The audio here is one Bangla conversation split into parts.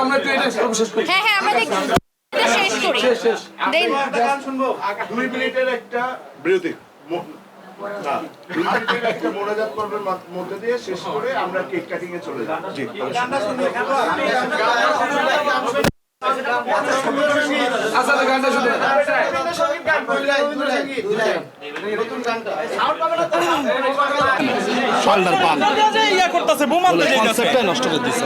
আমরা একটু এটা সর্বশেষ করি। হ্যাঁ হ্যাঁ আমরা দেখি এটা শেষ করি। শেষ শেষ। দেন। গান শুনব? দুই মিনিটের একটা বিরতি। না, একটা মোনাজাত পর্বের মধ্যে দিয়ে শেষ করে আমরা কেক কাটিং এ চলে যাব জি আচ্ছা তো? গানটা। শুনে পাল্টার পাল। ইয়া করতেছে বোমা দিতেছে কনসেপ্টটাই নষ্ট করে দিচ্ছে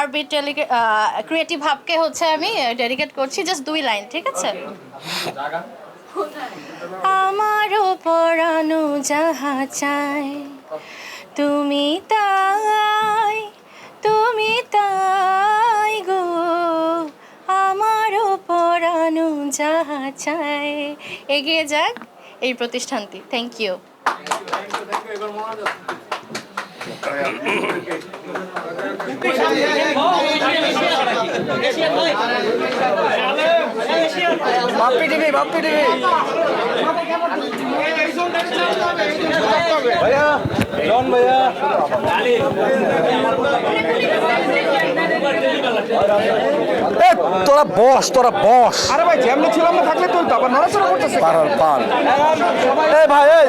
আরবি ক্রিয়েটিভ হাবকে হচ্ছে আমি ডেডিকেট করছি জাস্ট দুই লাইন ঠিক আছে? আমারও পরানো যাহা চাই, তুমি তাই তুমি তাই গো। আমারও পরানো যাহা চাই, এগিয়ে যাক এই প্রতিষ্ঠানটি। Thank you Bappi TV Bappi TV ভাইয়া জন ভাইয়া এ তোরা বস তোরা বস। আরে ভাই জ্যামনি ছিলাম না থাকলে তুই তো আবার নড়াচড়া করতেছে পাড়ার পাল এই ভাই এই।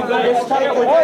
ভাইয়া